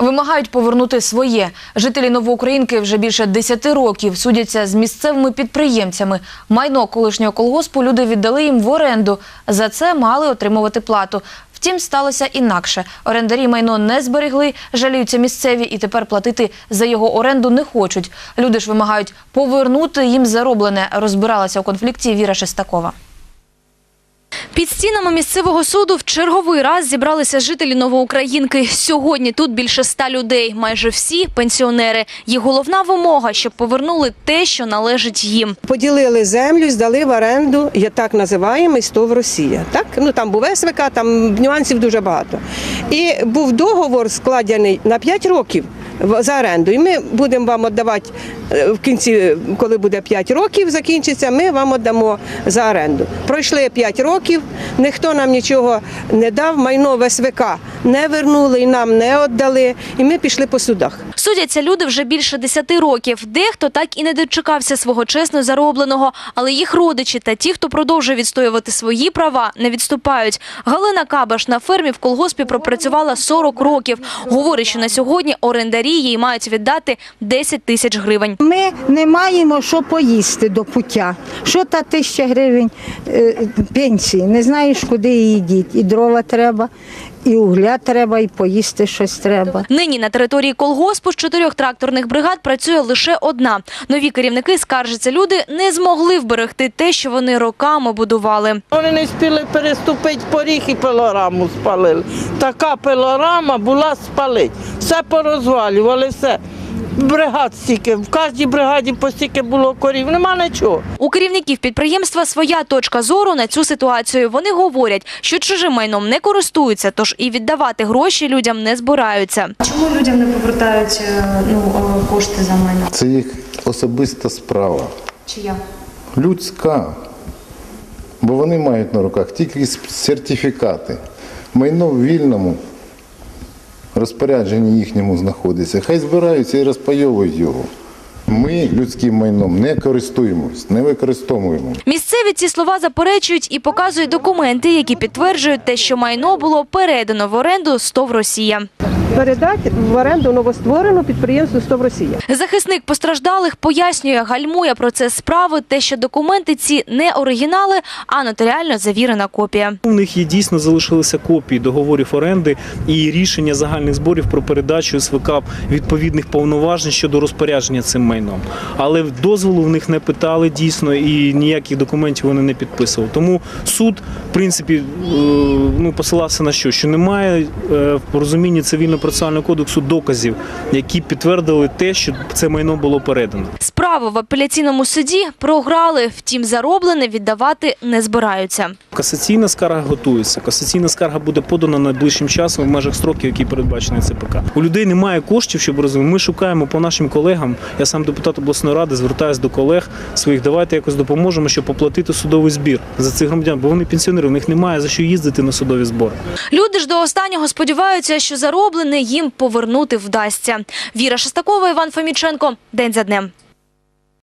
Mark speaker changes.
Speaker 1: Вимагають повернути своє. Жителі Новоукраїнки вже більше 10 років судяться з місцевими підприємцями. Майно колишнього колгоспу люди віддали їм в оренду. За це мали отримувати плату. Втім, сталося інакше. Орендарі майно не зберегли, жаліються місцеві і тепер платити за його оренду не хочуть. Люди ж вимагають повернути їм зароблене. Розбиралася у конфлікті Віра Шестакова.
Speaker 2: Під стінами місцевого суду в черговий раз зібралися жителі Новоукраїнки. Сьогодні тут більше ста людей, майже всі пенсіонери. Їх головна вимога, щоб повернули те, що належить їм.
Speaker 3: Поділили землю, здали в оренду, я так називаємо СТОВ Росія. Так? Ну там був СВК, там нюансів дуже багато. І був договор складений на 5 років за оренду. І ми будемо вам віддавати е, в кінці, коли буде 5 років, закінчиться, ми вам віддамо за оренду. Пройшли 5 років, ніхто нам нічого не дав, майно в СВК не вернули і нам не віддали. І ми пішли по судах.
Speaker 2: Судяться люди вже більше десяти років. Дехто так і не дочекався свого чесно заробленого, але їх родичі та ті, хто продовжує відстоювати свої права, не відступають. Галина Кабаш на фермі в колгоспі пропрацювала 40 років. Говорить, що на сьогодні орендарі їй мають віддати 10 тисяч гривень.
Speaker 4: Ми не маємо що поїсти до пуття. Що та тисяча гривень е, пенсії? Не знаєш, куди її діти. І дрова треба, і угля треба, і поїсти щось треба.
Speaker 2: Нині на території колгоспу з чотирьох тракторних бригад працює лише одна. Нові керівники скаржаться, люди не змогли вберегти те, що вони роками будували.
Speaker 5: Вони не встигли переступити поріг і пилораму спалили. Така пилорама була спалить. Все порозвалювали, все. Бригад стільки, в кожній бригаді по стільки було корів, нема нічого.
Speaker 2: У керівників підприємства своя точка зору на цю ситуацію. Вони говорять, що чужим майном не користуються, тож і віддавати гроші людям не збираються.
Speaker 6: Чому людям не повертають е, ну, е, кошти за майно?
Speaker 7: Це їх особиста справа.
Speaker 6: Чия?
Speaker 7: Людська. Бо вони мають на руках тільки сертифікати. Майно в вільному розпорядженні їхньому знаходиться. Хай збираються і розпайовують його. Ми людським майном не користуємось, не використовуємо.
Speaker 2: Місцеві ці слова заперечують і показують документи, які підтверджують те, що майно було передано в оренду СТОВ Росія.
Speaker 3: Передати в оренду новостворену підприємству СТОВ Росія.
Speaker 2: Захисник постраждалих пояснює, гальмує процес справи, те, що документи ці не оригінали, а нотаріально завірена копія.
Speaker 8: У них є дійсно залишилися копії договорів оренди і рішення загальних зборів про передачу СВК відповідних повноважень щодо розпорядження цим майном. Але дозволу в них не питали дійсно і ніяких документів вони не підписували. Тому суд, в принципі, е, ну посилався на що? Що немає е, в порозумінні цивільно-процесуального кодексу доказів, які підтвердили те, що це майно було передано.
Speaker 2: Справу в апеляційному суді програли, втім зароблене віддавати не збираються.
Speaker 8: Касаційна скарга готується. Касаційна скарга буде подана найближчим часом в межах строків, які передбачені ЦПК. У людей немає коштів, щоб розуміти. Ми шукаємо по нашим колегам. Я сам депутат обласної ради, звертаюся до колег своїх. Давайте якось допоможемо, щоб оплатити судовий збір за цих громадян, бо вони пенсіонери, у них немає за що їздити на судові збори.
Speaker 2: Люди ж до останнього сподіваються, що зароблене їм повернути вдасться. Віра Шестакова, Іван Фоміченко. День за днем.